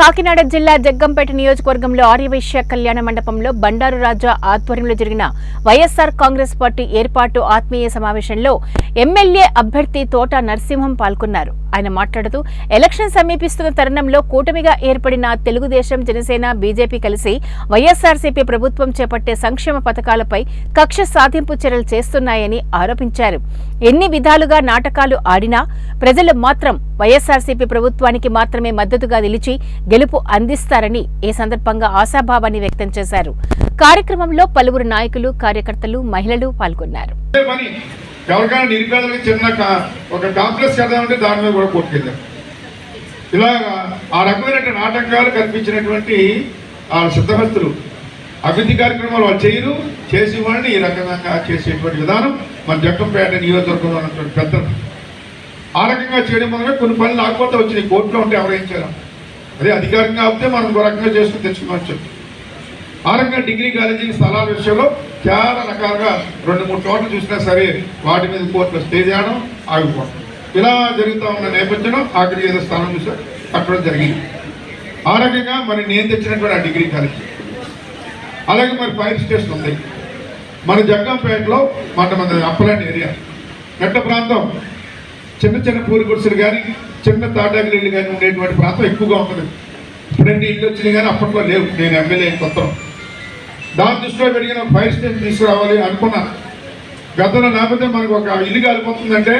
కాకినాడ జిల్లా జగ్గంపేట నియోజకవర్గంలో ఆర్యవైశ్య కళ్యాణ మండపంలో బండారు రాజా ఆధ్వర్యంలో జరిగిన వైఎస్సార్ కాంగ్రెస్ పార్టీ ఏర్పాటు ఆత్మీయ సమావేశంలో ఎమ్మెల్యే అభ్యర్థి తోట నరసింహం పాల్గొన్నారు. ఆయన మాట్లాడుతూ ఎలక్షన్ సమీపిస్తున్న తరుణంలో కూటమిగా ఏర్పడిన తెలుగుదేశం జనసేన బీజేపీ కలిసి వైఎస్సార్సీపీ ప్రభుత్వం చేపట్టే సంక్షేమ పథకాలపై కక్ష సాధింపు చర్యలు చేస్తున్నాయని ఆరోపించారు. ఎన్ని విధాలుగా నాటకాలు ఆడినా ప్రజలు మాత్రం వైఎస్సార్సీపీ ప్రభుత్వానికి మాత్రమే మద్దతుగా నిలిచి గెలుపు అందిస్తారని ఈ సందర్భంగా ఆశాభావాన్ని వ్యక్తం చేశారు. కార్యక్రమంలో పలువురు నాయకులు కార్యకర్తలు మహిళలు పాల్గొన్నారు. ఎవరికైనా నిరుపేదలకు చిన్న ఒక కాంప్లెక్స్ కడదామంటే దాని మీద కూడా కొట్టుకెళ్ళారు ఇలాగా ఆ రకమైనటువంటి ఆటంకాలు కల్పించినటువంటి ఆ సిద్ధహస్తులు అభివృద్ధి కార్యక్రమాలు వాళ్ళు చేయరు చేసి వాళ్ళని ఈ రకంగా చేసేటువంటి విధానం మన జట్టంపేట నియోజకవర్గంలో ఉన్నటువంటి పెద్దలు. ఆ రకంగా చేయడం వల్ల కొన్ని పనులు ఆకపోతే వచ్చినాయి కోర్టులో ఉంటే ఎవరేం చేయాలి? అదే అధికారికంగా ఆపితే మనం ఇంకో రకంగా చేసుకుని తెచ్చుకోవచ్చు ఆ రకంగా డిగ్రీ కాలేజీ స్థలాల విషయంలో చాలా రకాలుగా రెండు మూడు చోట్ల చూసినా సరే వాటి మీద కోర్టులో స్టే చేయడం ఆగిపోవడం. ఇలా జరుగుతూ ఉన్న నేపథ్యంలో ఆఖరి ఏదో స్థానం చూసా కట్టడం జరిగింది. ఆ రకంగా మరి నేను తెచ్చినటువంటి ఆ డిగ్రీ కాలేజ్. అలాగే మరి ఫైర్ స్టేషన్ ఉంది. మన జగ్గంపేటలో మన మన అప్పలాంటి ఏరియా. గట్ట ప్రాంతం. చిన్న చిన్న పూరి గుడిసెలు కానీ చిన్న తాటాకులు కానీ ఉండేటువంటి ప్రాంతం ఎక్కువగా ఉంటుంది. ఇప్పుడంటే ఇల్లు వచ్చినాయి కానీ అప్పట్లో లేవు. నేను ఎమ్మెల్యే కొత్త దాని దృష్టిలో పెరిగిన ఫైర్ స్టేషన్ తీసుకురావాలి అనుకున్నాను. గతంలో లేకపోతే మనకు ఒక ఇల్లు కాలిపోతుందంటే